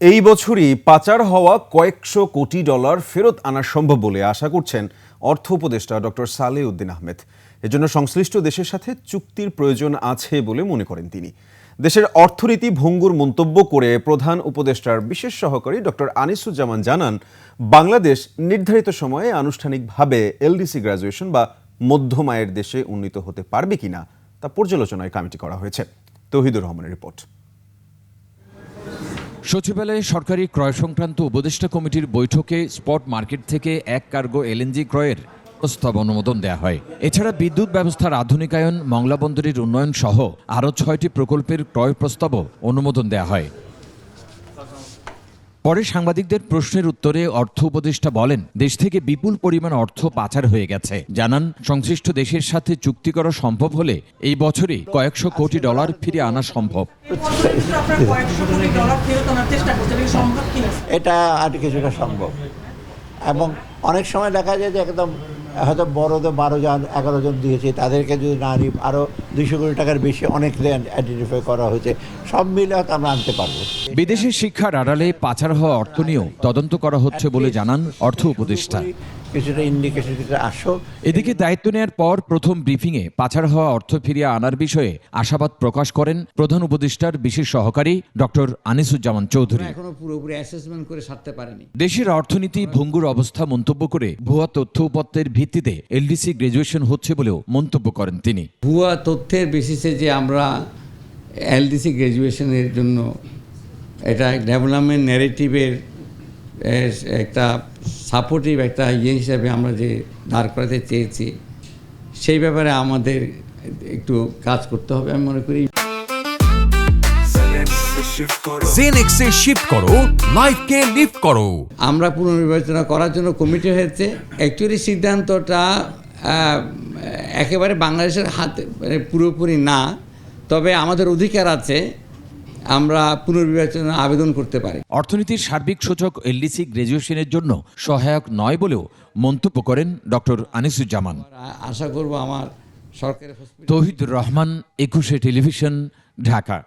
এই বছরই পাচার হওয়া কয়েকশো কোটি ডলার ফেরত আনা সম্ভব বলে আশা করছেন অর্থ উপদেষ্টা ডক্টর সালে উদ্দিন আহমেদ। এজন্য সংশ্লিষ্ট দেশের সাথে চুক্তির প্রয়োজন আছে বলে মনে করেন তিনি। দেশের অর্থনীতি ভঙ্গুর মন্তব্য করে প্রধান উপদেষ্টার বিশেষ সহকারী ডক্টর আনিসুজ্জামান জানান, বাংলাদেশ নির্ধারিত সময়ে আনুষ্ঠানিকভাবে এলডিসি গ্রাজুয়েশন বা মধ্যম আয়ের দেশে উন্নীত হতে পারবে কিনা তা পর্যালোচনায় কমিটি করা হয়েছে। তহিদুর রহমানের রিপোর্ট। সচিবালয়ে সরকারি ক্রয় সংক্রান্ত উপদেষ্টা কমিটির বৈঠকে স্পট মার্কেট থেকে এক কার্গো এলএনজি ক্রয়ের প্রস্তাব অনুমোদন দেওয়া হয়। এছাড়া বিদ্যুৎ ব্যবস্থার আধুনিকায়ন, মংলা বন্দরের উন্নয়ন সহ আরও ছয়টি প্রকল্পের ক্রয় প্রস্তাবও অনুমোদন দেওয়া হয়। পরে সাংবাদিকদের প্রশ্নের উত্তরে অর্থ উপদেষ্টা বলেন, দেশ থেকে বিপুল পরিমাণ অর্থ পাচার হয়ে গেছে জানান, সংশ্লিষ্ট দেশের সাথে চুক্তি করা সম্ভব হলে এই বছরে কয়েকশো কোটি ডলার ফিরে আনা সম্ভব এটা? আর কিছুটা সম্ভব এবং অনেক সময় দেখা যায় যে একদম হয়তো বড়দের বারো জন, এগারো জন দিয়েছে, তাদেরকে যদি না আরও দুইশো কোটি টাকার বেশি অনেক আইডেন্টিফাই করা হয়েছে। সব মিলে হয়তো আমরা আনতে পারব। বিদেশি শিক্ষার আড়ালে পাচার হওয়া অর্থ নিয়েও তদন্ত করা হচ্ছে বলে জানান অর্থ উপদেষ্টা। কিছুটা ইন্ডিকেশন কিছুটা আসুক এদিকে দায়িত্ব নেয়ার পর প্রথম ব্রিফিংয়ে পাচার হওয়া অর্থ ফিরিয়ে আনার বিষয়ে আশাবাদ প্রকাশ করেন প্রধান উপদেষ্টার বিশেষ সহকারী ডক্টর আনিসুজ্জামান চৌধুরী। এখনও পুরোপুরি অ্যাসেসমেন্ট করে সারতে পারেনি। দেশের অর্থনীতি ভঙ্গুর অবস্থা মন্তব্য করে ভুয়া তথ্য উপাত্তের ভিত্তিতে এলডিসি গ্রাজুয়েশন হচ্ছে বলেও মন্তব্য করেন তিনি। ভুয়া তথ্যের বেসিসে যে আমরা এলডিসি গ্র্যাজুয়েশনের জন্য এটা ডেভেলপমেন্ট ন্যারেটিভের একটা সাপোর্টিভ একটা ইয়ে হিসাবে আমরা যে দাঁড় করাতে চেয়েছি সেই ব্যাপারে আমাদের একটু কাজ করতে হবে আমি মনে করি। জেনেক্সে শিফট করো লাইফকে লিফট করো। আমরা পুনর্বিবেচনা করার জন্য কমিটি হয়েছে। অ্যাকচুয়ালি সিদ্ধান্তটা একেবারে বাংলাদেশের হাতে মানে পুরোপুরি না তবে আমাদের অধিকার আছে আমরা পুনর্বিবেচনা আবেদন করতে পারি। অর্থনীতির সার্বিক সূচক এলডিসি গ্রাজুয়েশনের জন্য সহায়ক নয় বলেও মন্তব্য করেন ডক্টর আনিসুজ্জামান। আশা করব আমার সরকারি হসপিটাল তৌহিদুর রহমান একুশে টেলিভিশন ঢাকা।